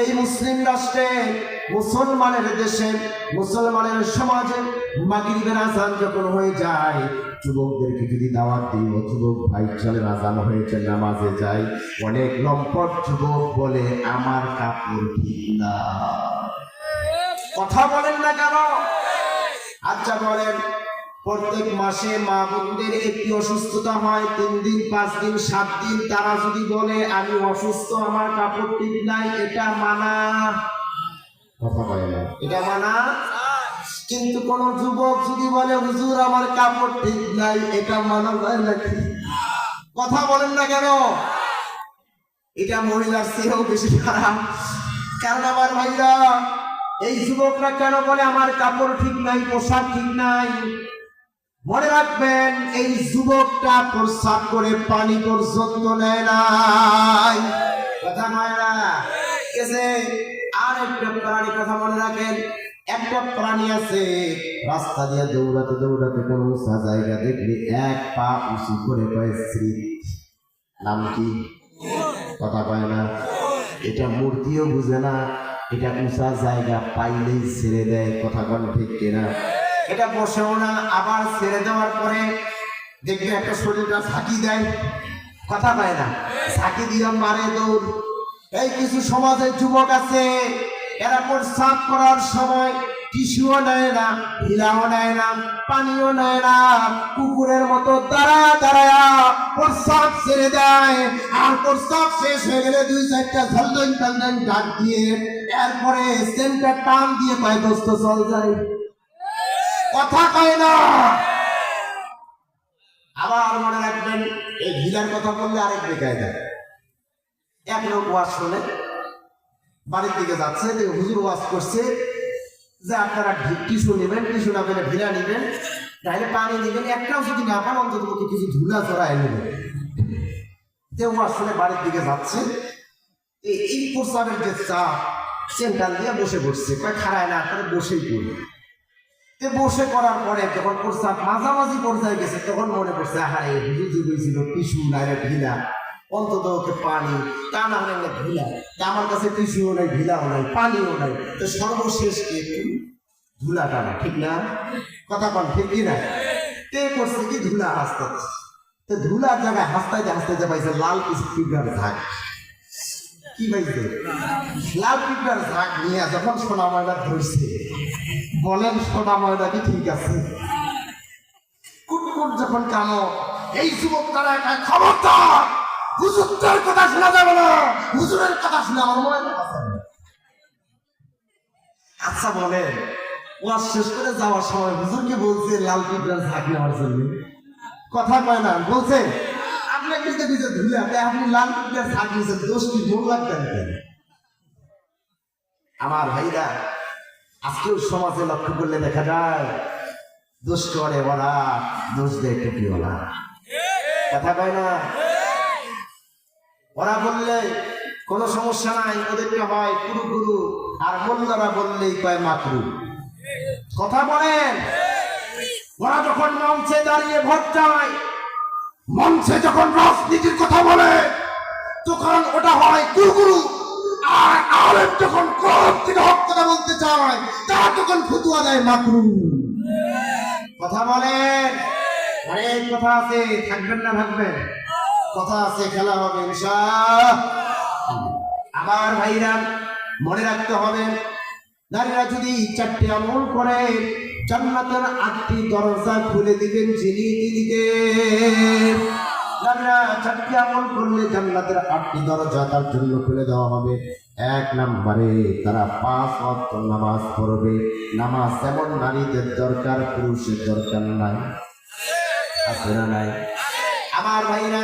এই মুসলিম রাষ্ট্রে, মুসলমানের দেশে, মুসলমানের সমাজে মাগরিবের আজান যখন হয়ে যায় যুবকদেরকে যদি দাওয়াত দিই ও যুবক ভাই চলের আজান হয়েছে নামাজে যাই অনেক লম্পট যুবক বলে, আমার কাপড় ঠিক না। কথা বলেন না কেন? আচ্ছা বলেন প্রত্যেক মাসে মা বোনদের একটি অসুস্থতা হয়, তিন দিন, পাঁচ দিন, সাত দিন, তারা যদি বলে, আমি অসুস্থ, আমার কাপড় ঠিক নাই, এটা মানা। কথা বলে না। এটা মানা? কিন্তু কোন যুবক যদি বলে, হুজুর, আমার কাপড় ঠিক নাই, এটা মানা যায় নাকি? কথা বলেন না কেন? এটা মহিলার চেয়েও বেশি খারাপ। কারণ আমার ভাইরা এই যুবকরা কেন বলে, আমার কাপড় ঠিক নাই, পোশাক ঠিক নাই? মনে রাখবেন, এই যুবকটা প্রস্রাব করে পানি পর্যন্ত নেয় নাই। কথা নয় না? আর একটা প্রাণী কথা মনে রাখেন, একটা প্রাণী আছে, রাস্তা দিয়ে দৌড়াতে দৌড়াতে কোনো উঁচা জায়গা দেখলে এক পা উঁচু করে কয়, শ্রী নাম কি? কথা কয় না? এটা মূর্তিও বুঝে না, এটা উঁচা জায়গা পাইলেই ছেড়ে দেয়, কথা কন ঠিক কিনা? এটা বসেও না আবার ছেড়ে দেওয়ার পরে দেখবে একটা শরীরটা ঝাঁকি দেয়। কথা পায় না ঝাঁকি দিয়ে মারে দৌড়। এই কিছু সমাজের যুবক আছে, এরা প্রস্রাব করার সময় টিস্যুও নেয় না, হিলাও নেয় না, পানিও নেয় না, কুকুরের মতো দাঁড়া দাঁড়ায়া প্রস্রাব ছেড়ে দেয়। আর প্রস্রাব শেষ হয়ে গেলে দুই চারটা ঝলদন টালদন ডাক দিয়ে এরপরে সেন্টার টান দিয়ে পায় দোস্ত, চল যায় কথা কয় না। আবার মনে রাখবেন, এই ভিলার কথা বললে আরেক বেকায় দেয় এক লোক ওয়াজ শোনে, বাড়ির দিকে যাচ্ছে হুজুর ওয়াজ করছে যে আপনারা টিস্যু নেবেন টিস্যু না পেলে ভিলা নেবেন তাহলে পানি নেবেন, একটাও যদি না পান, অন্তত কিছু ধুলা চড়ায় নেবেন। যে ওয়াজ শুনে বাড়ির দিকে যাচ্ছে, এই প্রস্তাবের যে চাপ সেন্টার দিয়ে বসে পড়ছে। খাড়ায় না করে বসেই পড়ি। তে বসে করার পরে যখন প্রস্তাব মাঝামাঝি পর্যায়ে গেছে, তখন মনে পড়ছে, আহারে যে বলছিল টিস্যু নাইলে ঢিলা। অন্তত ওকে পানি, তা না হলে ঢিলা। তা আমার কাছে টিস্যুও নাই, ঢিলাও নাই, পানিও নাই। তো সর্বশেষ কি? ধুলা টানা, ঠিক না? কথা কন ঠিক কি না? তে করছে কি? ধুলা হাসতে তো ধুলার জায়গায় হাসতাইতে হাসতাইতে পাইছে, লাল পিঁপড়ার ঝাঁক কি পাইছে লাল পিঁপড়ার ঝাঁক নিয়ে যখন সোনা ময়না ধরছে, বলেন সোনা ময়না কি ঠিক আছে? কুটকুট যখন কানো, এই যুবক তারা একা খবরদার। হুজুরদের কথা শোনা যাবে না। হুজুরের কথা শুনে আমার মনে আচ্ছা বলেন, ওয়াজ শেষ করে যাওয়ার সময় হুজুরকে বলছে লাল পিঁপড়ার ঝাঁক নেওয়ার জন্য? কথা কয় না, বলছে? কিন্তু ধুলে আপনি লাল মন লাগতেন আমার ভাইরা, আজকেও সমাজে লক্ষ্য করলে দেখা যায়, দোষ করে ওরা, দোষ দেয় টুপিওয়ালা। কথা কয় না? ওরা বললে, কোনো সমস্যা নাই, ওদেরকে হয় কুরু কুরু, আর মোল্লারা বললেই কয় মাকরু। কথা বলেন? ওরা যখন মঞ্চে দাঁড়িয়ে ভোট চায় মঞ্চে যখন রাজনীতির কথা বলে, তখন ওটা হয় কুরুকুরু আর আলেম যখন ক্রোধ থেকে হক কথা বলতে চায়, তারা তখন ফুতুয়া দেয় মাকরু। কথা বলেন? অনেক কথা আছে, থাকবেন না থাকবেন কথা আছে, খেলা হবে আবার ভাইরা, মনে রাখতে হবে নারীরা যদি চারটি আমল করে, জান্নাতের আটটি দরজা খুলে দিবেন যিনি তিনিকে নারীরা চারটি আমল করলে জান্নাতের আটটি দরজা তার জন্য খুলে দেওয়া হবে। এক নম্বরে তারা পাঁচ অর্থ নামাজ পড়বে। নামাজ এমন নারীদের দরকার, পুরুষের দরকার নাই। আছে না নাই? আমার ভাইরা,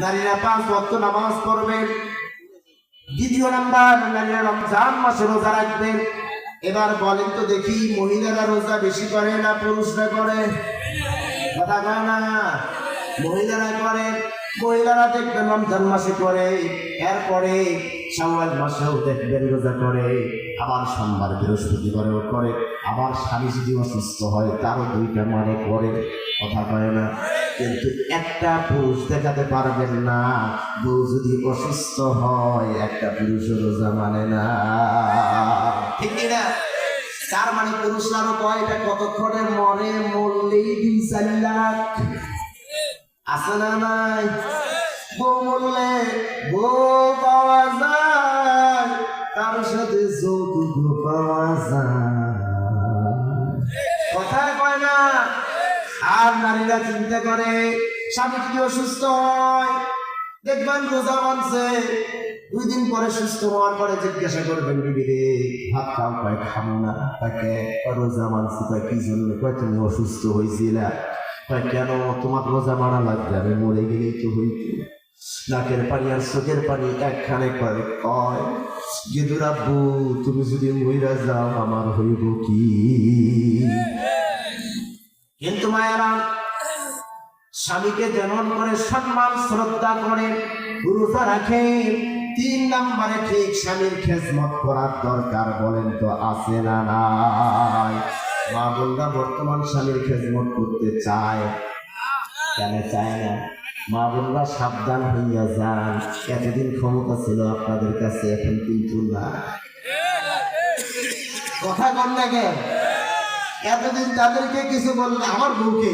নারীরা পাঁচ ওয়াক্ত নামাজ পড়বে। দ্বিতীয় নাম্বার, নারীরা রমজান মাসে রোজা রাখবেন এবার বলেন তো দেখি, মহিলারা রোজা বেশি করে না পুরুষরা করে? কথা কয় না? মহিলারা করে, মহিলারা দেখবেন রমজান মাসে করে, এরপরে শাওয়াল মাসেও দেখবেন রোজা করে, আবার সোমবার বৃহস্পতিবারেও করে, আবার স্বামী যদি অসুস্থ হয়, তারও দুইটা মানে করে, কথা কয় না? কিন্তু একটা পুরুষ দেখাতে পারবেন না, বউ যদি অসুস্থ হয়, একটা পুরুষের রোজা মানে না। মানে কয় এটা কতক্ষণে মরে? মরলেই দুই চার লাখ। আছে না নাই? বউ মরলে বউ পাওয়া যায় তার সাথে যৌতুক পাওয়া যায়। কথায় কয় না, আর নারীরা চিন্তা করে, স্বামী যদি অসুস্থ হয় দেখবেন রোজা মানছে। দুই দিন পরে সুস্থ হওয়ার পরে জিজ্ঞাসা করবেন, বিবি রে, ভাত খাও, কয় খাব না? তাকে রোজা মানছি। কয়, কি জন্য? কয়, তুমি অসুস্থ হয়েছিলা কয়, কেন? তোমার রোজা মানা লাগবে, আমি মরে গেলেই তো হইতো। নাকের পানি আর চোখের পানি একখানে করে। কয়, গেদুর আব্বু, তুমি যদি মহিলা যাও, আমার হইব কি? কিন্তু মায়েরা স্বামীকে যেমন করে সম্মান, শ্রদ্ধা করে রোজা রাখে। তিন নম্বরে ঠিক স্বামীর খেজমত করার দরকার বলেন তো, আছে না নাই? মা বোনরা বর্তমান স্বামীর খেজমত করতে চায়? কেন চায় না? মা বোনরা সাবধান হইয়া যান। এতদিন ক্ষমতা ছিল আপনাদের কাছে, এখন কিন্তু না। কথা কম লাগে এতদিন তাদেরকে কিছু বললে, আমার বউকে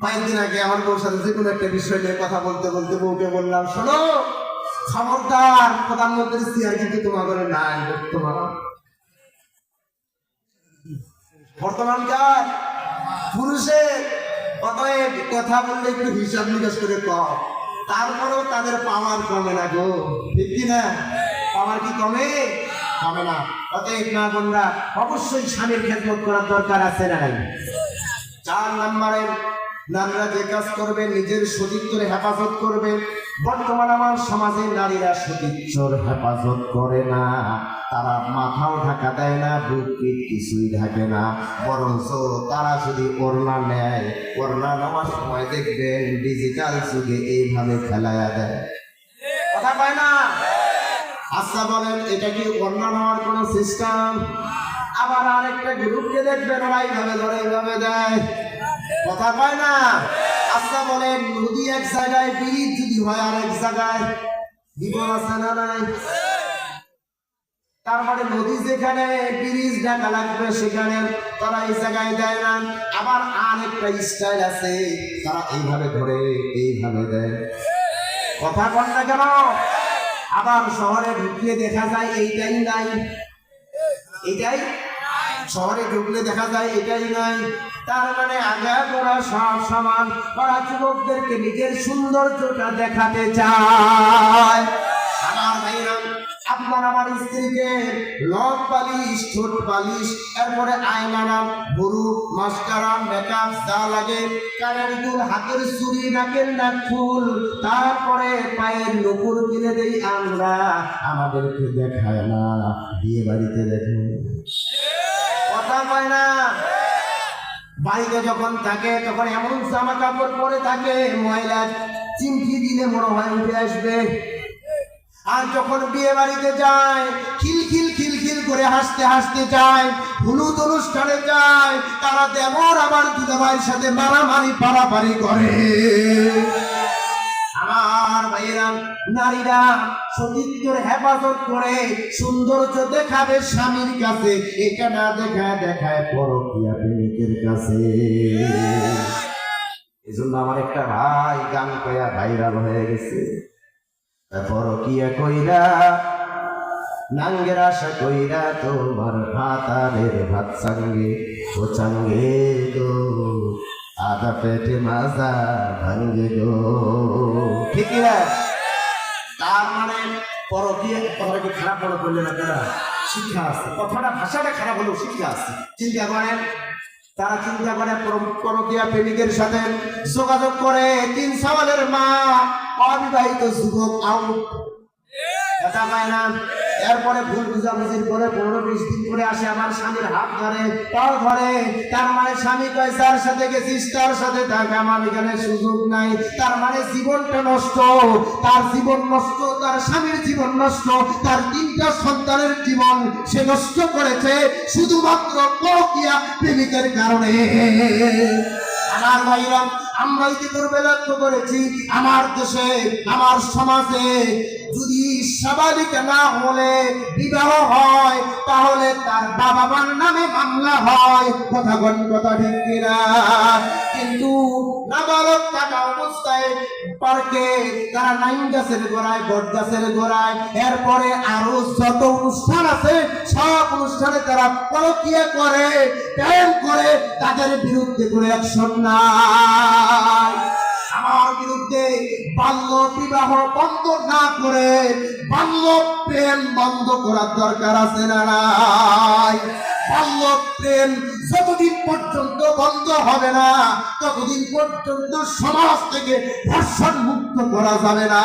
কয়েকদিন আগে আমার বউর সাথে যে কোনো একটা বিষয় নিয়ে কথা বলতে বলতে বউকে বললাম, শোনো, খবরদার, প্রধানমন্ত্রীর চেয়ার কিন্তু তোমার ঘরে নাই বর্তমান বর্তমানকার পুরুষের অতএব কথা বললে একটু হিসাব নিকাশ করে কম তারপরেও তাদের পাওয়ার কমে না গো, ঠিক না? পাওয়ার কি কমে? কমে না। অতএব না বোনরা, অবশ্যই স্বামীর খেদমত করার দরকার আছে না নাই? চার নম্বরে নারীরা যে কাজ করবে, নিজের সতীত্বের হেফাজত করবে। বর্তমান আমার সমাজে নারীরা সতীত্বর হেফাজত করে না। তারা মাথাও ঢাকা দেয় না, বুক কিছুই ঢাকে না। বরঞ্চ তারা যদি ওড়না নেয়, ওড়না নেওয়ার সময় দেখবেন ডিজিটাল যুগে এইভাবে খেলায়া দেয়। কথা পায় না? আচ্ছা বলেন, এটা কি ওড়না নেওয়ার কোনো সিস্টেম আবার আরেকটা গ্রুপকে দেখবেন, ওরা এইভাবে ধরে, এইভাবে দেয়। কথা কয় না? আচ্ছা বলেন, নদী এক জায়গায় ব্রিজ যদি হয় আর এক জায়গায়, বিপদ আছে না নাই? তারপরে নদী যেখানে, ব্রিজ ঢাকা লাগবে সেখানে তারা এই জায়গায় দেয় না। আবার আর একটা স্টাইল আছে, তারা এইভাবে ধরে, এইভাবে দেয়। কথা কন না কেন? আবার শহরে ঢুকিয়ে দেখা যায়, এইটাই নাই। এটাই শহরে ঢুকলে দেখা যায় এটাই নাই। তার মানে আগে ওরা সব সমান। ওরা যুবকদেরকে নিজের সৌন্দর্যটা দেখাতে চায়। আমার ভাইরা, আপনার আমার স্ত্রীকে লক পালিশ, ঠোঁট পালিশ, এরপরে আয়নানাম গরু মাস্কারা, মেকআপ যা লাগে, কানের দুল, হাতের চুড়ি, নাকের নাক ফুল, তারপরে পায়ের নুপুর কিনে দেই আমরা। আমাদেরকে দেখায় না, বিয়ে বাড়িতে দেখে কথা কয় না বাড়িতে যখন থাকে, তখন এমন জামা কাপড় পরে থাকে, ময়লা চিমকি দিলে মনে হয় উঠে আসবে। আর যখন বিয়ে বাড়িতে যায় খিলখিল খিলখিল করে হাসতে হাসতে যায়, হলুদ অনুষ্ঠানে যায়, তারা দেবর আবার দুলাভাইয়ের সাথে মারামারি পারাপারি করে। আমার ভাইয়েরা, নারীরা সতীত্বের হেফাজত করে সৌন্দর্য দেখাবে স্বামীর কাছে, এটা না দেখায় দেখায় পরকিয়া প্রেমিকের কাছে। এই জন্য আমার একটা ভাই গান কয়া ভাইরাল হয়ে গেছে। পরকিয়া কইরা? নাঙ্গের আশা কইরা তোমার ভাতারের ভাত সঙ্গে, ও সঙ্গে গো, আদা পেটে মাজা ভাঙ্গে গো। ঠিক না? তার মানে পরকিয়া কথাটা কি খারাপ বলে বললেন আপনারা শিক্ষা আছে। কথাটা, ভাষাটা খারাপ হলেও শিক্ষা আছে। চিন্তা করেন তারা চিন্তা করে পরকিয়া প্রেমিকের সাথে যোগাযোগ করে। তিন সওয়ালের মা অবিবাহিত যুবক আউট কথা পায় না? এরপরে ভুল বুঝাবুঝির পরে পনেরো বিশ দিন পরে আসে আমার স্বামীর হাত ধরে, পাও ধরে। তার মানে স্বামী কয় যার সাথে গেছিস? তার সাথে থাক আমার এখানে সুযোগ নাই। তার মানে জীবনটা নষ্ট। তার জীবন নষ্ট, তার স্বামীর জীবন নষ্ট। তার তিনটা সন্তানের জীবন সে নষ্ট করেছে শুধুমাত্র প্রেমিকের কারণে। আমার ভাইরা আমরা ইতিপূর্বে লক্ষ্য করেছি, আমার দেশে, আমার সমাজে যদি সাবালিকা না হলে বিবাহ হয়, তাহলে তার বাবা মার নামে মামলা হয়। কথা কোন কথা ঠিক কিনা? কিন্তু নাবালক থাকা অবস্থায় পার্কে তারা নাইন গাছের গোড়ায়, বট গাছের গোড়ায়, এরপরে আরও যত অনুষ্ঠান আছে, সব অনুষ্ঠানে তারা পরকিয়া করে, প্রেম করে, তাদের বিরুদ্ধে কোনো অ্যাকশন নাই বিবাহ বন্ধ না করে বাল্য প্রেম বন্ধ করার দরকার আছে না বাল্য প্রেম যতদিন পর্যন্ত বন্ধ হবে না, ততদিন পর্যন্ত সমাজ থেকে ধর্ষণ মুক্ত করা যাবে না।